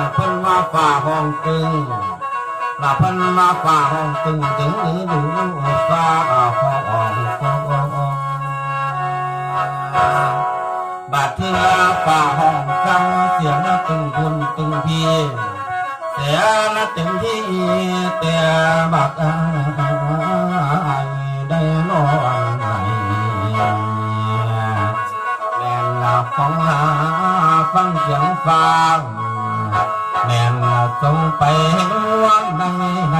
ละพันมาฝ่าห้องตึงลาพันมาฝ่าห้องตึงถึงหรือดูฟ้าฟองอ่องฟองอ่องบาดเทือฝ่าห้องฟังเสียงตึงคุณตึงพี่เสียละตึงที่แต่บักได้นอนไหนแม่นละฟังหาฟังเสียงฟัง แม่นละทรงไปวันใดไหน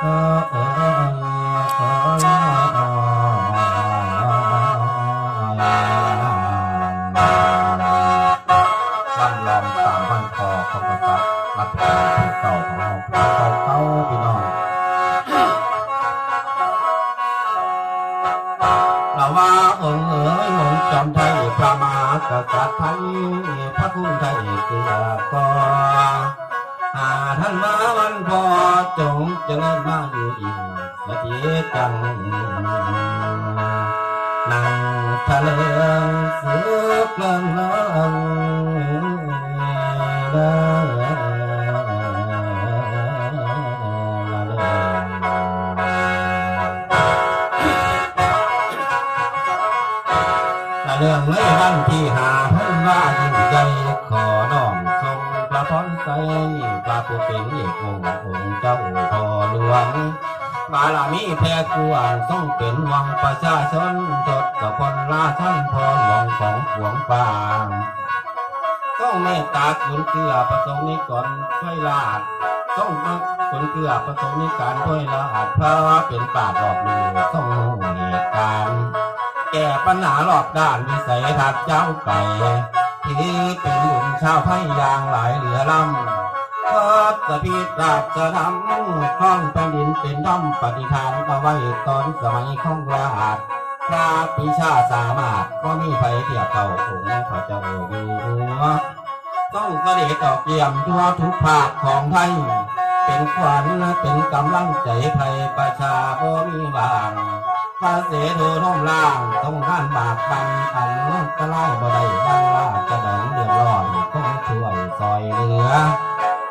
เออเออเออบ้านลอมตามบ้านคอเขาก็ตัดรัดแขนผู้เก่าของเราเก่าเก่าพี่น้อง ว่าองค์เอ๋ยองค์จอมไทยพระมหากษัตริย์ไทยพระคุณไทยเกียรติกออาท่านมาวันพอจงเจริญมาอยู่อีกสถิตจังนั่งทะเลงสืบเลื่องเลื่อง เรื่องเลยวันที่หาพิ่นว่ายิ่งใหญ่ขอน้อมทรงพระพรใสพระผู้เป็นเอกองค์องค์เจ้าพ่อหลวงบารมีแผ่กวางทรงเป็นวังประชาชนทดกับคนราชันพรหลวงของหวงป่าทรงเมตตาคุณเกลือประสงค์นิกรช่วยลาดทรงมักคุณเกลือประสงค์นิการช่วยลาดเพราะว่าเป็นป่าดอกมือทรงเหตุการณ์ แก้ปัญหาหลอกด้านวิสัยทัศน์เจ้าไปที่เป็นหลุมชาวไพ่ยางหลายเหลือล้ำทศพิตราชนำข้องแผ่นดินเป็นดำปฏิทานเอาไว้ตอนสมัยของราชพระปิชาสามารถก็มีไฟเทียบเก่าองค์พระเจ้าอยู่หัวต้องเสด็จออกเยี่ยมทั่วทุกภาคของไทย เป็นขวัญเป็นกำลังใจไทยประชาบ่มีบาง พระเสดูน้มล่างต้องท่านบากบันอันตะไล่บ่ได้ดังลาจะดังเดือดร้อนต้องช่วยซอยเหลือ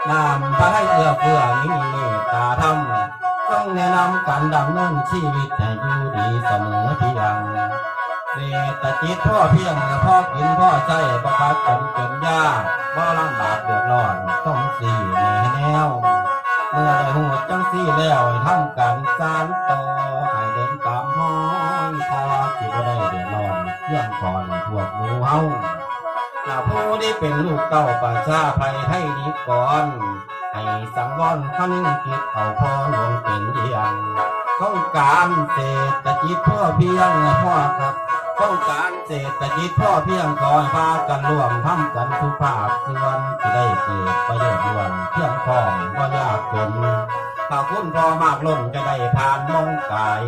นำพระให้เอื้อเฟื้อมีเมตตาธรรมต้องแนะนำการดำเนินชีวิตให้อยู่ดีเสมอเพียงเศรษฐกิจพ่อเพียงพ่อกินพ่อใช้ประคัดจนจนยากบ่ลำบากเดือดร้อนต้องสี่แนวเมื่อได้หูจังสี่แล้วทำการสานต่อให้เดินตามห้อ พื่อนก่อนพวกหมูเฮาถ้าผู้ที่เป็นลูกเต้าประชาภัยให้ดีก่อน ให้สังวรคำนึงคิดเอาพ่อลงเป็นเยี่ยงต้องการเศรษฐกิจพ่อเพียงพ่อครับต้องการเศรษฐกิจพ่อเพียงคอยพากันร่วมทำกันทุกภาคส่วนที่ได้เกิดประโยชน์รวมเพียงพอก็ยากเป็นถ้าคุณพอมากล้นจะได้ผ่านมองกาย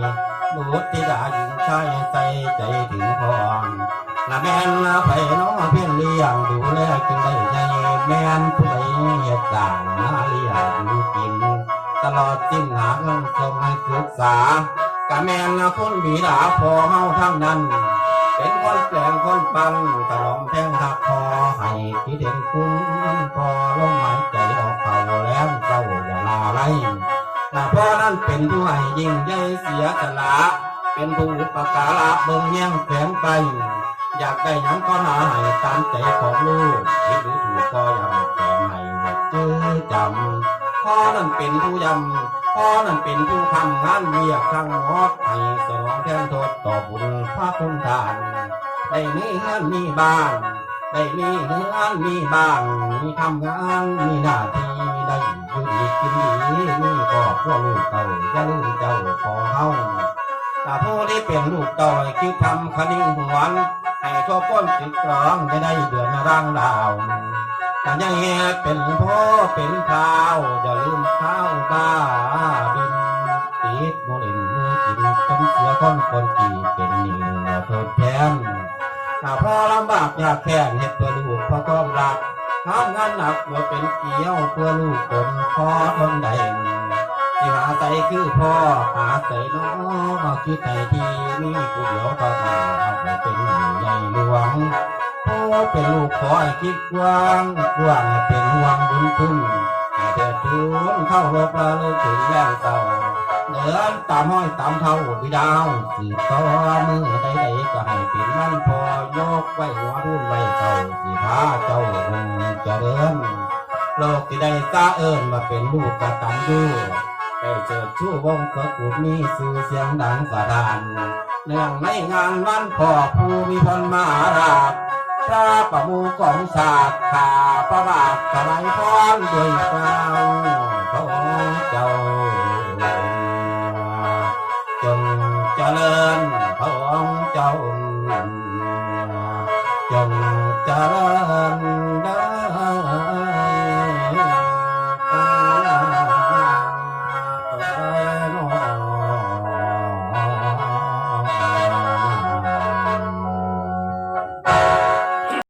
บุตรที่ดาหญิงชายใส่ใจถึงพองละแม่นละไผน้องเพียงเลี้ยงดูแลจึงได้ใจแม่นผู้ใดเหตุต่างมาเลี้ยงดูกิน ตลอดสิ้นหาเงินส่งให้ศึกษากะแม่นละคนบีดาพอเฮาทั้งนั้น เป็นคนแปลงคนปันตลอมแทงหักพอให้ที่เด่นคุณพอลมหายใจออกเข่าแล้วเจ้าอย่าลาไล่ ถ้าพ่อนั้นเป็นผู้ให้ยิ่งใหญ่เสียสละเป็นผู้อุปการะเบิ่งแย่งแฝงไป อยากได้หยังก็หาให้ตามใจของลูกคิดหรือถูกก็ยังแฝงให้หมดเจอจำพ่อนั้นเป็นผู้ยำพ่อนั้นเป็นผู้ทำงานเวียกทั้งหมดให้สนองแทนโทษต่อบุญพระคุณทานได้มีเงินมีบ้านได้มีเงินมีบ้านมีทำงานมีหน้าที่ได้ อยู่ดีกินดีมีครอบครัวลูกเต่าจะลืมเจ้าขอเฮาถ้าผู้ที่เป็นลูกเต่าคิดทำคดีหวนให้ทั่วพ้นจิตกรองจะได้เดือนร่างดาวถ้ายังแหเป็นพ่อเป็นข้าวอย่าลืมข้าวบ้าบินติดโมเลนมือกินจนเสียคนคนกี่เป็นหนี้โทษแทนถ้าพ่อลำบากยากแค้นเฮ็ดเพื่อลูกพ่อต้องรัก ทำงานหนักเพื่อเป็นเกี้ยวเพื่อลูกตนพ่อทนได้ที่หาใจคือพ่อหาใจน้องคิดใจที่มีผู้เดียวก็ทำให้เป็นใหญ่หลวงผู้เป็นลูกขอให้คิดกว้างกว้างเป็นห่วงบุญคุณให้เดือดทุนเข้ารบระลึกถึงแรงเศร้า เดินตามห้อยตามเท่าวิดาวสืบต่อมือใดๆก็ให้เป็นมันพอยกไว้หัวรุ่นไว้เก่าสิพาเจ้าคงเจะเดินโลกที่ได้ซาเอิญมาเป็นลูกกระตัญญูได้เจอชู้วงตระกูลมีสื่อเสียงดังสะดานเนื่องในงานวันพ่อผู้มีพรมาราชพระประมูของชาติข้าประบาทถวายพรด้วยเกล่า